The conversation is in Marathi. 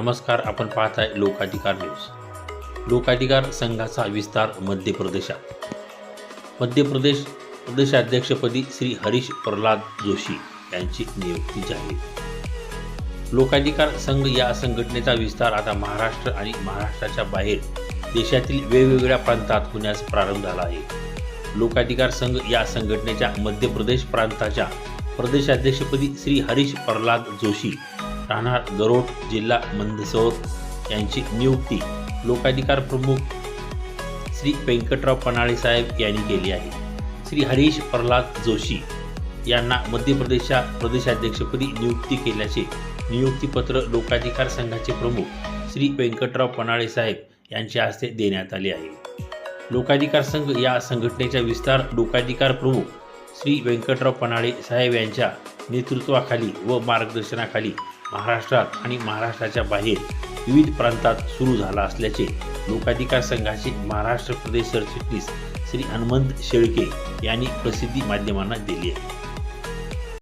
नमस्कार आपण पाहत आहे लोकाधिकार न्यूज. लोकाधिकार संघाचा विस्तार मध्य प्रदेशात. मध्य प्रदेश प्रदेशाध्यक्षपदी श्री हरीश प्रल्हाद जोशी यांची नियुक्ती जाहीर. लोकाधिकार संघ या संघटनेचा विस्तार आता महाराष्ट्र आणि महाराष्ट्राच्या बाहेर देशातील वेगवेगळ्या प्रांतात होण्यास प्रारंभ झाला आहे. लोकाधिकार संघ या संघटनेच्या मध्य प्रदेश प्रांताच्या प्रदेशाध्यक्षपदी श्री हरीश प्रल्हाद जोशी राहणार गरोट जिल्हा मंदसौर यांची नियुक्ती लोकाधिकार प्रमुख श्री व्यंकटराव पनाळे साहेब यांनी केली आहे. श्री हरीश प्रल्हाद जोशी यांना मध्य प्रदेशच्या प्रदेशाध्यक्षपदी नियुक्ती केल्याचे नियुक्तीपत्र लोकाधिकार संघाचे प्रमुख श्री व्यंकटराव पनाळे साहेब यांच्या हस्ते देण्यात आले आहे. लोकाधिकार संघ या संघटनेचा विस्तार लोकाधिकार प्रमुख श्री व्यंकटराव पनाळे साहेब यांच्या नेतृत्वाखाली व मार्गदर्शनाखाली महाराष्ट्रात आणि महाराष्ट्राच्या बाहेर विविध प्रांतात सुरू झाला असल्याचे लोकाधिकार संघाचे महाराष्ट्र प्रदेश सरचिटणीस श्री हनुमंत शेळके यांनी प्रसिद्धी माध्यमांना दिली आहे.